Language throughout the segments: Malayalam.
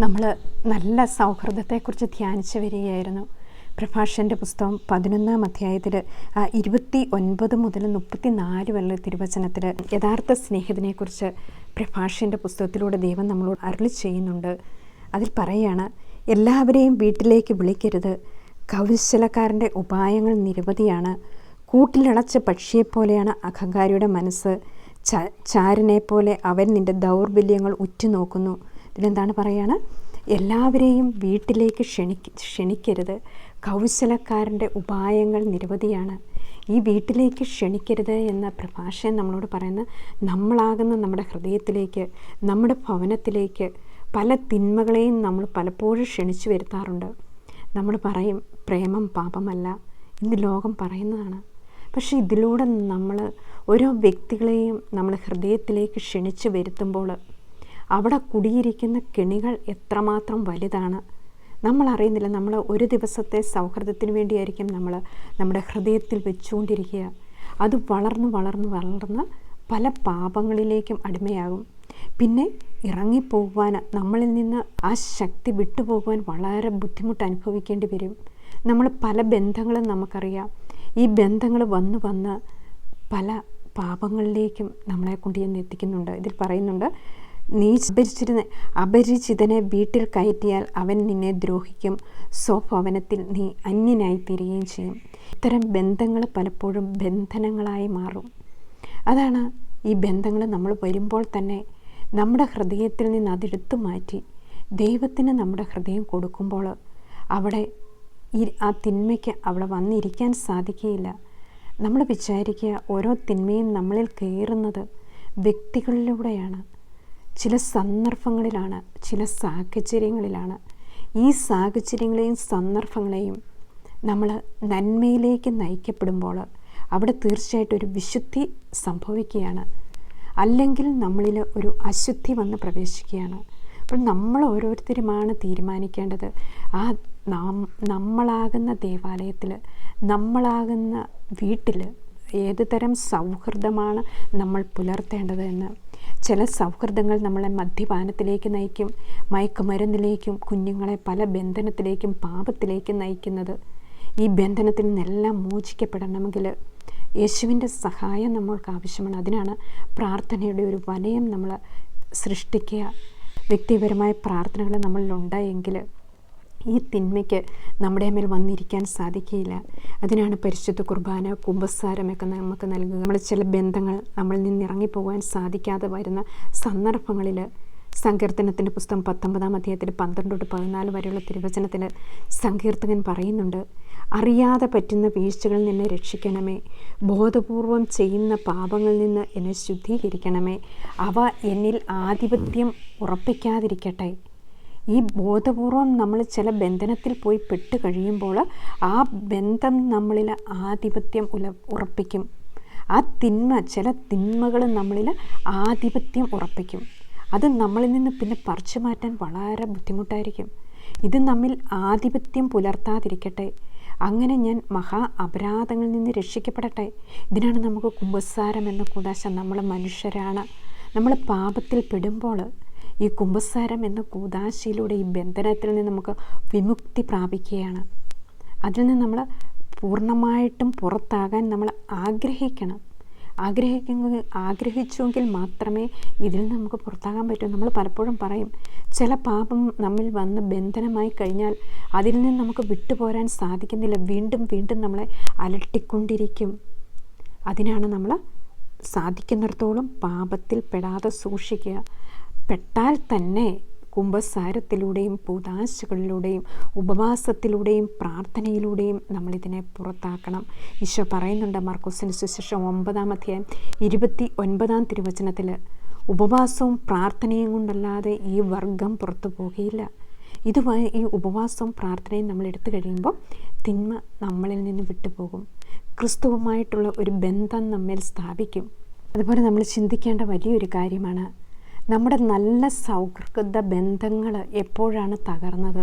നമ്മൾ നല്ല സൗഹൃദത്തെക്കുറിച്ച് ധ്യാനിച്ചു വരികയായിരുന്നു. പ്രഭാഷന്റെ പുസ്തകം പതിനൊന്നാം അധ്യായത്തിൽ ഇരുപത്തി ഒൻപത് മുതൽ മുപ്പത്തി നാല് വരെ തിരുവചനത്തിൽ യഥാർത്ഥ സ്നേഹത്തിനെക്കുറിച്ച് പ്രഭാഷന്റെ പുസ്തകത്തിലൂടെ ദൈവം നമ്മളോട് അരുളി ചെയ്യുന്നുണ്ട്. അതിൽ പറയുകയാണ് എല്ലാവരെയും വീട്ടിലേക്ക് വിളിക്കരുത്. കൗശലക്കാരന്റെ ഉപായങ്ങൾ നിരവധിയാണ്. കൂട്ടിലടച്ച പക്ഷിയെപ്പോലെയാണ് അഹങ്കാരിയുടെ മനസ്സ്. ച ചാരനെ പോലെ അവൻ നിന്റെ ദൗർബല്യങ്ങൾ ഉറ്റുനോക്കുന്നു. ഇതിലെന്താണ് പറയുകയാണ് എല്ലാവരെയും വീട്ടിലേക്ക് ക്ഷണി ക്ഷണിക്കരുത്. കൗശലക്കാരന്റെ ഉപായങ്ങൾ നിരവധിയാണ്. ഈ വീട്ടിലേക്ക് ക്ഷണിക്കരുത് എന്ന പ്രഭാഷകൻ നമ്മളോട് പറയുന്ന നമ്മളാകുന്ന നമ്മുടെ ഹൃദയത്തിലേക്ക് നമ്മുടെ ഭവനത്തിലേക്ക് പല തിന്മകളെയും നമ്മൾ പലപ്പോഴും ക്ഷണിച്ചു വരുത്താറുണ്ട്. നമ്മൾ പറയും പ്രേമം പാപമല്ല ഇന്ന് ലോകം പറയുന്നതാണ്. പക്ഷേ ഇതിലൂടെ നമ്മൾ ഓരോ വ്യക്തികളെയും നമ്മൾ ഹൃദയത്തിലേക്ക് ക്ഷണിച്ചു വരുത്തുമ്പോൾ അവിടെ കുടിയിരിക്കുന്ന കെണികൾ എത്രമാത്രം വലുതാണ്? നമ്മൾ അറിയുന്നില്ല. നമ്മൾ ഒരു ദിവസത്തെ സൗഹൃദത്തിന് വേണ്ടിയായിരിക്കും നമ്മൾ നമ്മുടെ ഹൃദയത്തിൽ വെച്ചുകൊണ്ടിരിക്കുക. അത് വളർന്ന് വളർന്ന് വളർന്ന് പല പാപങ്ങളിലേക്കും അടിമയാകും. പിന്നെ ഇറങ്ങിപ്പോകുവാൻ നമ്മളിൽ നിന്ന് ആ ശക്തി വിട്ടുപോകുവാൻ വളരെ ബുദ്ധിമുട്ട് അനുഭവിക്കേണ്ടി വരും. നമ്മൾ പല ബന്ധങ്ങളും നമുക്കറിയാം. ഈ ബന്ധങ്ങൾ വന്ന് വന്ന് പല പാപങ്ങളിലേക്കും നമ്മളെ കൊണ്ട് ചെന്ന് എത്തിക്കുന്നുണ്ട് ഇതിൽ പറയുന്നുണ്ട് നീ അപരിച്ചിരുന്ന അപരിചിതനെ വീട്ടിൽ കയറ്റിയാൽ അവൻ നിന്നെ ദ്രോഹിക്കും. സ്വഭവനത്തിൽ നീ അന്യനായി തീരുകയും ചെയ്യും. ഇത്തരം ബന്ധങ്ങൾ പലപ്പോഴും ബന്ധനങ്ങളായി മാറും. അതാണ് ഈ ബന്ധങ്ങൾ നമ്മൾ വരുമ്പോൾ തന്നെ നമ്മുടെ ഹൃദയത്തിൽ നിന്ന് അതെടുത്തു മാറ്റി ദൈവത്തിന് നമ്മുടെ ഹൃദയം കൊടുക്കുമ്പോൾ അവിടെ ഈ ആ തിന്മയ്ക്ക് അവിടെ വന്നിരിക്കാൻ സാധിക്കുകയില്ല. നമ്മൾ വിചാരിക്കുക ഓരോ തിന്മയും നമ്മളിൽ കയറുന്നത് വ്യക്തികളിലൂടെയാണ്. ചില സന്ദർഭങ്ങളിലാണ് ചില സാഹചര്യങ്ങളിലാണ്. ഈ സാഹചര്യങ്ങളെയും സന്ദർഭങ്ങളെയും നമ്മൾ നന്മയിലേക്ക് നയിക്കപ്പെടുമ്പോൾ അവിടെ തീർച്ചയായിട്ടും ഒരു വിശുദ്ധി സംഭവിക്കുകയാണ്. അല്ലെങ്കിൽ നമ്മളിൽ ഒരു അശുദ്ധി വന്ന് പ്രവേശിക്കുകയാണ്. അപ്പോൾ നമ്മൾ ഓരോരുത്തരുമാണ് തീരുമാനിക്കേണ്ടത്. ആ നാം നമ്മളാകുന്ന ദേവാലയത്തിൽ നമ്മളാകുന്ന വീട്ടിൽ ഏത് തരം സൗഹൃദമാണ് നമ്മൾ പുലർത്തേണ്ടത് എന്ന്. ചില സൗഹൃദങ്ങൾ നമ്മളെ മദ്യപാനത്തിലേക്ക് നയിക്കും മയക്കുമരുന്നിലേക്കും കുഞ്ഞുങ്ങളെ പല ബന്ധനത്തിലേക്കും പാപത്തിലേക്കും നയിക്കുന്നത്. ഈ ബന്ധനത്തിൽ നിന്നെല്ലാം മോചിക്കപ്പെടണമെങ്കിൽ യേശുവിന്റെ സഹായം നമ്മൾക്ക് ആവശ്യമാണ്. അതിനാണ് പ്രാർത്ഥനയുടെ ഒരു വലയം നമ്മൾ സൃഷ്ടിക്കുക. വ്യക്തിപരമായ പ്രാർത്ഥനകൾ നമ്മളിലുണ്ടായെങ്കിൽ ഈ തിന്മയ്ക്ക് നമ്മുടെ മേൽ വന്നിരിക്കാൻ സാധിക്കുകയില്ല അതിനാണ് പരിശുദ്ധ കുർബാന കുംഭസാരമൊക്കെ നമുക്ക് നൽകുക. നമ്മൾ ചില ബന്ധങ്ങൾ നമ്മളിൽ നിന്ന് ഇറങ്ങിപ്പോകാൻ സാധിക്കാതെ വരുന്ന സന്ദർഭങ്ങളിൽ സങ്കീർത്തനത്തിന്റെ പുസ്തകം പത്തൊമ്പതാം അധ്യായത്തിൽ പന്ത്രണ്ട് തൊട്ട് പതിനാല് വരെയുള്ള തിരുവചനത്തിൽ സങ്കീർത്തകൻ പറയുന്നുണ്ട് അറിയാതെ പറ്റുന്ന വീഴ്ചകളിൽ നിന്ന് രക്ഷിക്കണമേ. ബോധപൂർവം ചെയ്യുന്ന പാപങ്ങളിൽ നിന്ന് എന്നെ ശുദ്ധീകരിക്കണമേ. അവ എന്നിൽ ആധിപത്യം ഉറപ്പിക്കാതിരിക്കട്ടെ. ഈ ബോധപൂർവം നമ്മൾ ചില ബന്ധനത്തിൽ പോയി പെട്ട് കഴിയുമ്പോൾ ആ ബന്ധം നമ്മളിൽ ആധിപത്യം ഉല ഉറപ്പിക്കും. ആ തിന്മ ചില തിന്മകൾ നമ്മളിൽ ആധിപത്യം ഉറപ്പിക്കും. അത് നമ്മളിൽ നിന്ന് പിന്നെ പറിച്ചു മാറ്റാൻ വളരെ ബുദ്ധിമുട്ടായിരിക്കും. ഇത് നമ്മിൽ ആധിപത്യം പുലർത്താതിരിക്കട്ടെ. അങ്ങനെ ഞാൻ മഹാ അപരാധങ്ങളിൽ നിന്ന് രക്ഷിക്കപ്പെടട്ടെ. ഇതിനാണ് നമുക്ക് കുമ്പസാരം എന്ന കൂടാശ നമ്മൾ മനുഷ്യരാണ്. നമ്മൾ പാപത്തിൽ പെടുമ്പോൾ ഈ കുംഭസാരം എന്ന കൂതാശയിലൂടെ ഈ ബന്ധനത്തിൽ നിന്ന് നമുക്ക് വിമുക്തി പ്രാപിക്കുകയാണ്. അതിൽ നിന്ന് നമ്മൾ പൂർണമായിട്ടും പുറത്താകാൻ നമ്മൾ ആഗ്രഹിക്കണം. ആഗ്രഹിക്കുന്നത് ആഗ്രഹിച്ചുവെങ്കിൽ മാത്രമേ ഇതിൽ നിന്ന് നമുക്ക് പുറത്താകാൻ പറ്റൂ നമ്മൾ പലപ്പോഴും പറയും. ചില പാപം നമ്മിൽ വന്ന് ബന്ധനമായി കഴിഞ്ഞാൽ അതിൽ നിന്ന് നമുക്ക് വിട്ടുപോരാൻ സാധിക്കുന്നില്ല. വീണ്ടും വീണ്ടും നമ്മളെ അലട്ടിക്കൊണ്ടിരിക്കും. അതിനാണ് നമ്മൾ സാധിക്കുന്നിടത്തോളം പാപത്തിൽ പെടാതെ സൂക്ഷിക്കുക. പെട്ടാൽ തന്നെ കുംഭസാരത്തിലൂടെയും പൂതാശകളിലൂടെയും ഉപവാസത്തിലൂടെയും പ്രാർത്ഥനയിലൂടെയും നമ്മളിതിനെ പുറത്താക്കണം. ഈശോ പറയുന്നുണ്ട് മർക്കോസിന് സുശേഷം ഒമ്പതാം അധ്യായം ഇരുപത്തി ഒൻപതാം തിരുവചനത്തിൽ ഉപവാസവും പ്രാർത്ഥനയും കൊണ്ടല്ലാതെ ഈ വർഗം പുറത്തു പോകുകയില്ല. ഇതുമായി ഈ ഉപവാസവും പ്രാർത്ഥനയും നമ്മൾ എടുത്തു കഴിയുമ്പോൾ തിന്മ നമ്മളിൽ നിന്ന് വിട്ടുപോകും ക്രിസ്തുവുമായിട്ടുള്ള ഒരു ബന്ധം നമ്മിൽ സ്ഥാപിക്കും. അതുപോലെ നമ്മൾ ചിന്തിക്കേണ്ട വലിയൊരു കാര്യമാണ് നമ്മുടെ നല്ല സൗഹൃദ ബന്ധങ്ങൾ എപ്പോഴാണ് തകർന്നത്?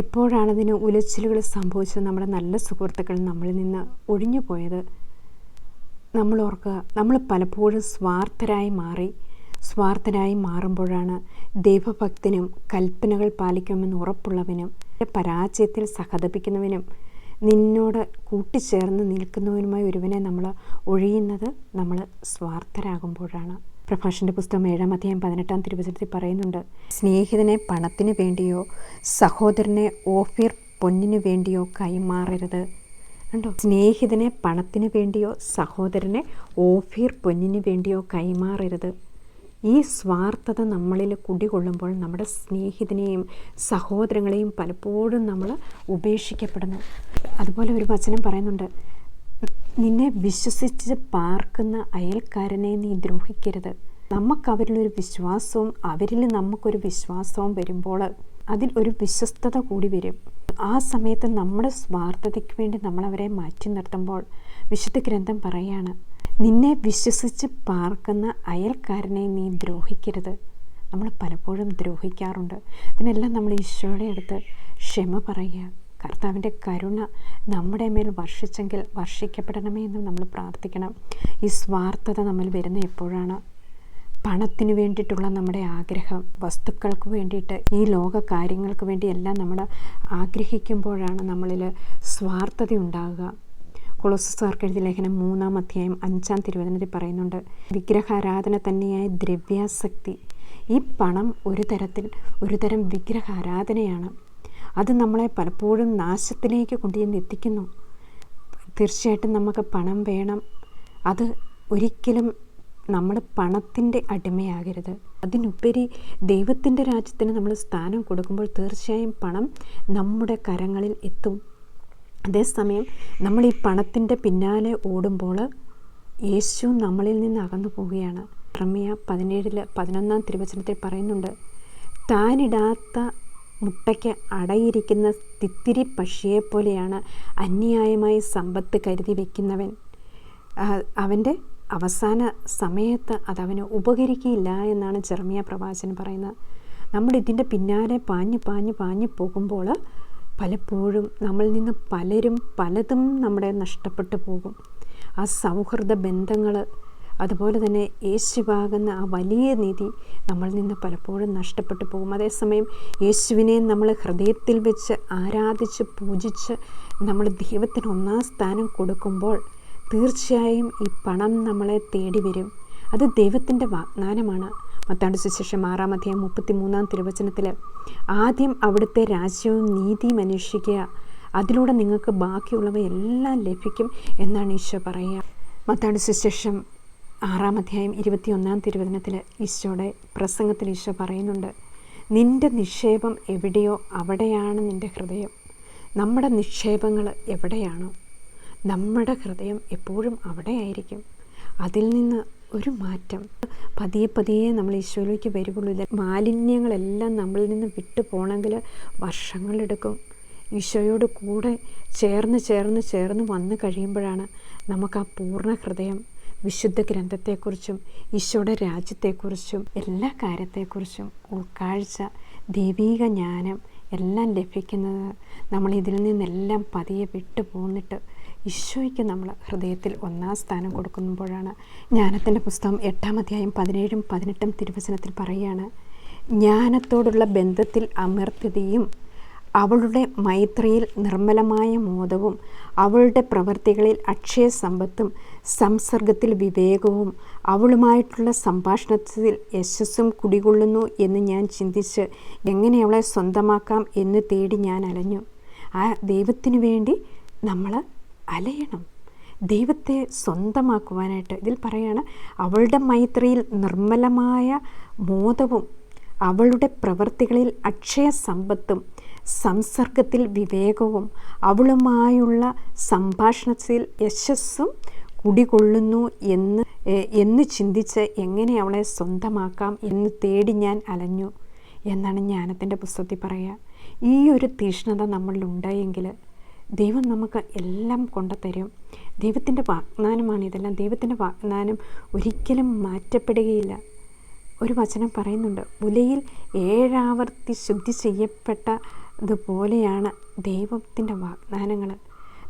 എപ്പോഴാണ് ഇതിന് ഉലച്ചിലുകൾ സംഭവിച്ചത്? നമ്മുടെ നല്ല സുഹൃത്തുക്കൾ നമ്മളിൽ നിന്ന് ഒഴിഞ്ഞു പോയത്? നമ്മൾ ഓർക്കുക നമ്മൾ പലപ്പോഴും സ്വാർത്ഥരായി മാറി സ്വാർത്ഥരായി മാറുമ്പോഴാണ് ദൈവഭക്തനും കൽപ്പനകൾ പാലിക്കുമെന്ന് ഉറപ്പുള്ളവനും പരാജയത്തിൽ സഹതപിക്കുന്നവനും നിന്നോട് കൂട്ടിച്ചേർന്ന് നിൽക്കുന്നവനുമായി ഒരുവനെ നമ്മൾ ഒഴിയുന്നത് നമ്മൾ സ്വാർത്ഥരാകുമ്പോഴാണ്. പ്രഭാഷന്റെ പുസ്തകം ഏഴാം അധ്യായം പതിനെട്ടാം തിരുവചനത്തിൽ പറയുന്നുണ്ട് സ്നേഹിതനെ പണത്തിന് വേണ്ടിയോ സഹോദരനെ ഓഫീർ പൊന്നിനു വേണ്ടിയോ കൈമാറരുത്. കണ്ടോ? സ്നേഹിതനെ പണത്തിന് വേണ്ടിയോ സഹോദരനെ ഓഫീർ പൊന്നിന് വേണ്ടിയോ കൈമാറരുത്. ഈ സ്വാർത്ഥത നമ്മളിൽ കുടികൊള്ളുമ്പോൾ നമ്മുടെ സ്നേഹിതനെയും സഹോദരങ്ങളെയും പലപ്പോഴും നമ്മൾ ഉപേക്ഷിക്കപ്പെടുന്നു. അതുപോലെ ഒരു വചനം പറയുന്നുണ്ട് നിന്നെ വിശ്വസിച്ച് പാർക്കുന്ന അയൽക്കാരനെ നീ ദ്രോഹിക്കരുത്. നമുക്ക് അവരിലൊരു വിശ്വാസവും അവരിൽ നമുക്കൊരു വിശ്വാസവും വരുമ്പോൾ അതിൽ ഒരു വിശ്വസ്തത കൂടി വരും. ആ സമയത്ത് നമ്മുടെ സ്വാർത്ഥതയ്ക്ക് വേണ്ടി നമ്മളവരെ മാറ്റി നിർത്തുമ്പോൾ വിശുദ്ധ ഗ്രന്ഥം പറയാണ് നിന്നെ വിശ്വസിച്ച് പാർക്കുന്ന അയൽക്കാരനെ നീ ദ്രോഹിക്കരുത്. നമ്മൾ പലപ്പോഴും ദ്രോഹിക്കാറുണ്ട്. ഇതിനെല്ലാം നമ്മൾ ഈശോയുടെ അടുത്ത് ക്ഷമ പറയുക. കർത്താവിന്റെ കരുണ നമ്മുടെ മേൽ വർഷിച്ചെങ്കിൽ വർഷിക്കപ്പെടണമേ എന്ന് നമ്മൾ പ്രാർത്ഥിക്കണം. ഈ സ്വാർത്ഥത നമ്മൾ വരുന്ന എപ്പോഴാണ്? പണത്തിന് വേണ്ടിയിട്ടുള്ള നമ്മുടെ ആഗ്രഹം വസ്തുക്കൾക്ക് വേണ്ടിയിട്ട് ഈ ലോക കാര്യങ്ങൾക്ക് വേണ്ടി എല്ലാം നമ്മൾ ആഗ്രഹിക്കുമ്പോഴാണ് നമ്മളിൽ സ്വാർത്ഥത ഉണ്ടാകുക. കൊളോസസാർക്ക് ലേഖനം മൂന്നാം അധ്യായം അഞ്ചാം തിരുവചനത്തിൽ പറയുന്നുണ്ട് വിഗ്രഹാരാധന തന്നെയായ ദ്രവ്യാസക്തി. ഈ പണം ഒരു തരത്തിൽ ഒരു തരം വിഗ്രഹാരാധനയാണ്. അത് നമ്മളെ പലപ്പോഴും നാശത്തിലേക്ക് കൊണ്ടുചെന്ന് എത്തിക്കുന്നു. തീർച്ചയായിട്ടും നമുക്ക് പണം വേണം. അത് ഒരിക്കലും നമ്മൾ പണത്തിന്റെ അടിമയാകരുത്. അതിനുപരി ദൈവത്തിന്റെ രാജ്യത്തിന് നമ്മൾ സ്ഥാനം കൊടുക്കുമ്പോൾ തീർച്ചയായും പണം നമ്മുടെ കരങ്ങളിൽ എത്തും. അതേസമയം നമ്മൾ ഈ പണത്തിന്റെ പിന്നാലെ ഓടുമ്പോൾ യേശു നമ്മളിൽ നിന്ന് അകന്നു പോവുകയാണ്. റമിയ പതിനേഴിൽ പതിനൊന്നാം തിരുവചനത്തിൽ പറയുന്നുണ്ട് താനിടാത്ത മുട്ടയ്ക്ക് അടയിരിക്കുന്ന തിത്തിരി പക്ഷിയെപ്പോലെയാണ് അന്യായമായി സമ്പത്ത് കരുതി വയ്ക്കുന്നവൻ അവന്റെ അവസാന സമയത്ത് അതവന് ഉപകരിക്കില്ല എന്നാണ് ചെറുമിയ പ്രവാചകൻ പറയുന്നത്. നമ്മൾ ഇതിന്റെ പിന്നാലെ പാഞ്ഞു പാഞ്ഞു പാഞ്ഞു പോകുമ്പോൾ പലപ്പോഴും നമ്മളിൽ നിന്ന് പലരും പലതും നമ്മുടെ നഷ്ടപ്പെട്ടു പോകും. ആ സൗഹൃദ ബന്ധങ്ങൾ അതുപോലെ തന്നെ യേശുവാകുന്ന ആ വലിയ നീതി നമ്മളിൽ നിന്ന് പലപ്പോഴും നഷ്ടപ്പെട്ടു പോകും. അതേസമയം യേശുവിനെ നമ്മൾ ഹൃദയത്തിൽ വെച്ച് ആരാധിച്ച് പൂജിച്ച് നമ്മൾ ദൈവത്തിന് ഒന്നാം സ്ഥാനം കൊടുക്കുമ്പോൾ തീർച്ചയായും ഈ പണം നമ്മളെ തേടി വരും. അത് ദൈവത്തിന്റെ വാഗ്ദാനമാണ്. മത്താണ്ട് സുശേഷം ആറാം അധ്യായം മുപ്പത്തി മൂന്നാം തിരുവചനത്തിൽ ആദ്യം അവിടുത്തെ രാജ്യവും നീതിയും അന്വേഷിക്കുക. അതിലൂടെ നിങ്ങൾക്ക് ബാക്കിയുള്ളവയെല്ലാം ലഭിക്കും എന്നാണ് ഈശോ പറയുക. മത്താണ്ട് സുശേഷം ആറാം അധ്യായം ഇരുപത്തിയൊന്നാം തിരുവചനത്തിൽ ഈശോയുടെ പ്രസംഗത്തിൽ ഈശോ പറയുന്നുണ്ട് നിന്റെ നിക്ഷേപം എവിടെയോ അവിടെയാണ് നിന്റെ ഹൃദയം. നമ്മുടെ നിക്ഷേപങ്ങൾ എവിടെയാണോ നമ്മുടെ ഹൃദയം എപ്പോഴും അവിടെ ആയിരിക്കും അതിൽ നിന്ന് ഒരു മാറ്റം. പതിയെ പതിയെ നമ്മൾ ഈശോയിലേക്ക് വരുവുള്ളൂ മാലിന്യങ്ങളെല്ലാം നമ്മളിൽ നിന്ന് വിട്ടു പോകണമെങ്കിൽ വർഷങ്ങളെടുക്കും ഈശോയോട് കൂടെ ചേർന്ന് ചേർന്ന് ചേർന്ന് വന്നു കഴിയുമ്പോഴാണ് നമുക്ക് ആ പൂർണ ഹൃദയം വിശുദ്ധ ഗ്രന്ഥത്തെക്കുറിച്ചും ഈശോയുടെ രാജ്യത്തെക്കുറിച്ചും എല്ലാ കാര്യത്തെക്കുറിച്ചും ഉൾക്കാഴ്ച ദൈവീക ജ്ഞാനം എല്ലാം ലഭിക്കുന്നത് നമ്മൾ ഇതിൽ നിന്നെല്ലാം പതിയെ വിട്ടു പോന്നിട്ട് ഈശോയ്ക്ക് നമ്മൾ ഹൃദയത്തിൽ ഒന്നാം സ്ഥാനം കൊടുക്കുമ്പോഴാണ്. ജ്ഞാനത്തിന്റെ പുസ്തകം എട്ടാം അധ്യായം പതിനേഴും പതിനെട്ടും തിരുവചനത്തിൽ പറയുകയാണ് ജ്ഞാനത്തോടുള്ള ബന്ധത്തിൽ അമർത്യതയും അവളുടെ മൈത്രിയിൽ നിർമ്മലമായ മോദവും അവളുടെ പ്രവൃത്തികളിൽ അക്ഷയ സമ്പത്തും സംസർഗത്തിൽ വിവേകവും അവളുമായിട്ടുള്ള സംഭാഷണത്തിൽ യശസ്സും കുടികൊള്ളുന്നു എന്ന് ഞാൻ ചിന്തിച്ച് എങ്ങനെ അവളെ സ്വന്തമാക്കാം എന്ന് തേടി ഞാൻ അലഞ്ഞു. ആ ദൈവത്തിനു വേണ്ടി നമ്മൾ അലയണം. ദൈവത്തെ സ്വന്തമാക്കുവാനായിട്ട് ഇതിൽ പറയാണ് അവളുടെ മൈത്രിയിൽ നിർമ്മലമായ മോദവും അവളുടെ പ്രവൃത്തികളിൽ അക്ഷയ സമ്പത്തും സംസർഗത്തിൽ വിവേകവും അവളുമായുള്ള സംഭാഷണത്തിൽ യശസ്സും കുടികൊള്ളുന്നു എന്ന് എന്ന് ചിന്തിച്ച് എങ്ങനെ അവളെ സ്വന്തമാക്കാം എന്ന് തേടി ഞാൻ അലഞ്ഞു എന്നാണ് ജ്ഞാനത്തിന്റെ പുസ്തകത്തിൽ പറയുക. ഈ ഒരു തീഷ്ണത നമ്മളിലുണ്ടായെങ്കിൽ ദൈവം നമുക്ക് എല്ലാം കൊണ്ടുതരും. ദൈവത്തിന്റെ വാഗ്ദാനമാണ് ഇതെല്ലാം. ദൈവത്തിന്റെ വാഗ്ദാനം ഒരിക്കലും മാറ്റപ്പെടുകയില്ല. ഒരു വചനം പറയുന്നുണ്ട് മുലയിൽ ഏഴാവർത്തി ശുദ്ധി ചെയ്യപ്പെട്ടതുപോലെയാണ് ദൈവത്തിന്റെ വാഗ്ദാനങ്ങൾ.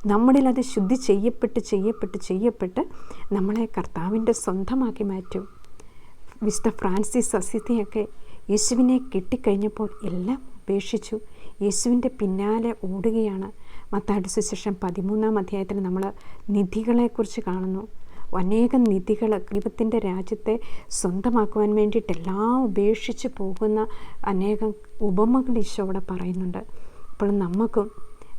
നമ്മളിൽ അത് ശുദ്ധി ചെയ്യപ്പെട്ട് ചെയ്യപ്പെട്ട് ചെയ്യപ്പെട്ട് നമ്മളെ കർത്താവിന്റെ സ്വന്തമാക്കി മാറ്റും. വിശുദ്ധ ഫ്രാൻസിസ് അസിത്തിയൊക്കെ യേശുവിനെ കിട്ടിക്കഴിഞ്ഞപ്പോൾ എല്ലാം ഉപേക്ഷിച്ചു. യേശുവിന്റെ പിന്നാലെ ഓടുകയാണ്. മത്താടിച്ച സുശേഷം പതിമൂന്നാം അധ്യായത്തിൽ നമ്മൾ നിധികളെക്കുറിച്ച് കാണുന്നു. അനേകം നിധികൾ ദൈവത്തിന്റെ രാജ്യത്തെ സ്വന്തമാക്കുവാൻ വേണ്ടിയിട്ട് എല്ലാം ഉപേക്ഷിച്ച് പോകുന്ന അനേകം ഉപമകൾ ഈശോ അവിടെ പറയുന്നുണ്ട്. അപ്പോൾ നമുക്കും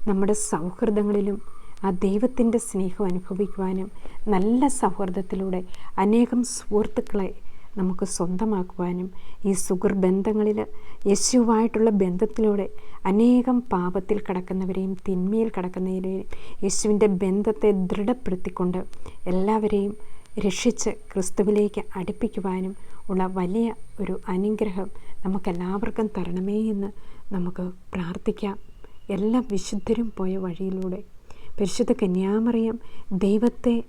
നമ്മുടെ സൗഹൃദങ്ങളിലും ആ ദൈവത്തിന്റെ സ്നേഹം അനുഭവിക്കുവാനും നല്ല സൗഹൃദത്തിലൂടെ അനേകം സുഹൃത്തുക്കളെ നമുക്ക് സ്വന്തമാക്കുവാനും ഈ സുഹൃ ബന്ധങ്ങളിൽ യേശുവായിട്ടുള്ള ബന്ധത്തിലൂടെ അനേകം പാപത്തിൽ കിടക്കുന്നവരെയും തിന്മയിൽ കിടക്കുന്നവരെയും യേശുവിന്റെ ബന്ധത്തെ ദൃഢപ്പെടുത്തിക്കൊണ്ട് എല്ലാവരെയും രക്ഷിച്ച് ക്രിസ്തുവിലേക്ക് അടുപ്പിക്കുവാനും ഉള്ള വലിയ ഒരു അനുഗ്രഹം നമുക്കെല്ലാവർക്കും തരണമേ എന്ന് നമുക്ക് പ്രാർത്ഥിക്കാം. എല്ലാ വിശുദ്ധരും പോയ വഴിയിലൂടെ പരിശുദ്ധ കന്യാമറിയം ദൈവത്തെ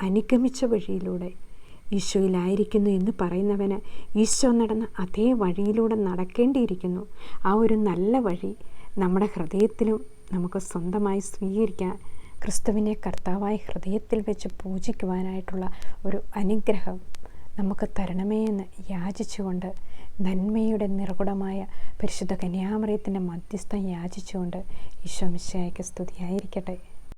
അനുഗമിച്ച വഴിയിലൂടെ ഈശോയിലായിരിക്കുന്നു എന്ന് പറയുന്നവന് ഈശോ നടന്ന അതേ വഴിയിലൂടെ നടക്കേണ്ടിയിരിക്കുന്നു. ആ ഒരു നല്ല വഴി നമ്മുടെ ഹൃദയത്തിലും നമുക്ക് സ്വന്തമായി സ്വീകരിക്കാൻ ക്രിസ്തുവിനെ കർത്താവായി ഹൃദയത്തിൽ വെച്ച് പൂജിക്കുവാനായിട്ടുള്ള ഒരു അനുഗ്രഹം നമുക്ക് തരണമേ എന്ന് യാചിച്ചുകൊണ്ട് നന്മയുടെ നിറകുടമായ പരിശുദ്ധ കന്യാമറിയത്തിന്റെ മധ്യസ്ഥം യാചിച്ചുകൊണ്ട് ഈശോ മിശയ്ക്ക് സ്തുതിയായിരിക്കട്ടെ.